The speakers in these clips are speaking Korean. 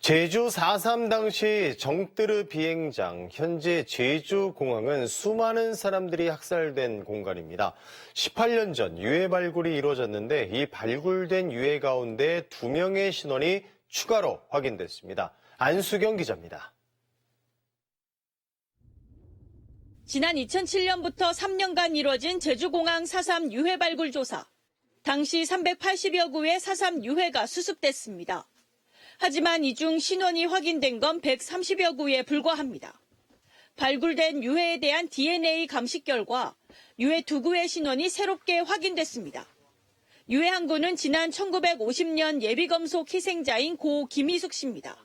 제주 4.3 당시 정뜨르 비행장, 현재 제주공항은 수많은 사람들이 학살된 공간입니다. 18년 전 유해 발굴이 이루어졌는데 이 발굴된 유해 가운데 두 명의 신원이 추가로 확인됐습니다. 안수경 기자입니다. 지난 2007년부터 3년간 이뤄진 제주공항 4.3 유해 발굴 조사. 당시 380여 구의 4.3 유해가 수습됐습니다. 하지만 이 중 신원이 확인된 건 130여 구에 불과합니다. 발굴된 유해에 대한 DNA 감식 결과 유해 두 구의 신원이 새롭게 확인됐습니다. 유해 한 구는 지난 1950년 예비검속 희생자인 고 김희숙 씨입니다.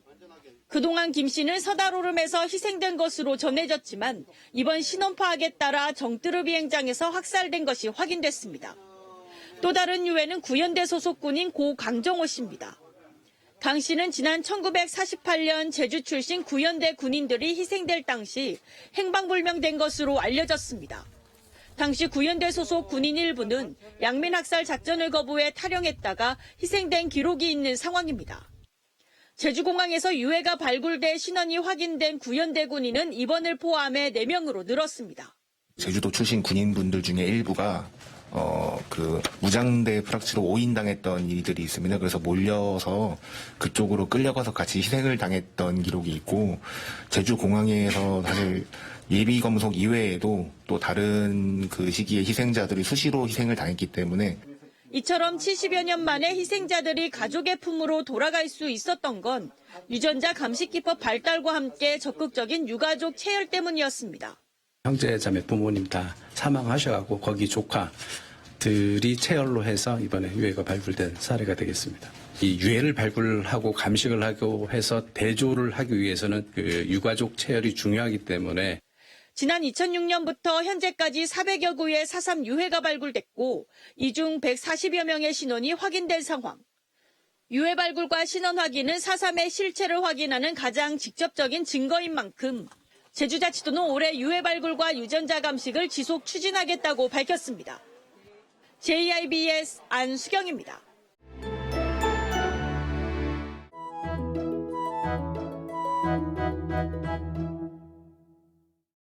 그동안 김 씨는 서다로름에서 희생된 것으로 전해졌지만 이번 신원 파악에 따라 정뜨르 비행장에서 학살된 것이 확인됐습니다. 또 다른 유해는 구현대 소속군인 고 강정호 씨입니다. 강 씨는 지난 1948년 제주 출신 구현대 군인들이 희생될 당시 행방불명된 것으로 알려졌습니다. 당시 구현대 소속 군인 일부는 양민학살 작전을 거부해 탈영했다가 희생된 기록이 있는 상황입니다. 제주공항에서 유해가 발굴돼 신원이 확인된 구현대 군인은 입원을 포함해 4명으로 늘었습니다. 제주도 출신 군인분들 중에 일부가 어 그 무장대 프락치로 오인당했던 일들이 있습니다. 그래서 몰려서 그쪽으로 끌려가서 같이 희생을 당했던 기록이 있고 제주 공항에서 사실 예비 검속 이외에도 또 다른 그 시기에 희생자들이 수시로 희생을 당했기 때문에 이처럼 70여 년 만에 희생자들이 가족의 품으로 돌아갈 수 있었던 건 유전자 감식기법 발달과 함께 적극적인 유가족 체열 때문이었습니다. 형제 자매 부모님 다 사망하셔가고 거기 조카들이 체열로 해서 이번에 유해가 발굴된 사례가 되겠습니다. 이 유해를 발굴하고 감식을 하고 해서 대조를 하기 위해서는 그 유가족 체열이 중요하기 때문에 지난 2006년부터 현재까지 400여 구의 4.3 유해가 발굴됐고 이 중 140여 명의 신원이 확인된 상황. 유해 발굴과 신원 확인은 4.3의 실체를 확인하는 가장 직접적인 증거인 만큼 제주자치도는 올해 유해 발굴과 유전자 감식을 지속 추진하겠다고 밝혔습니다. JIBS 안수경입니다.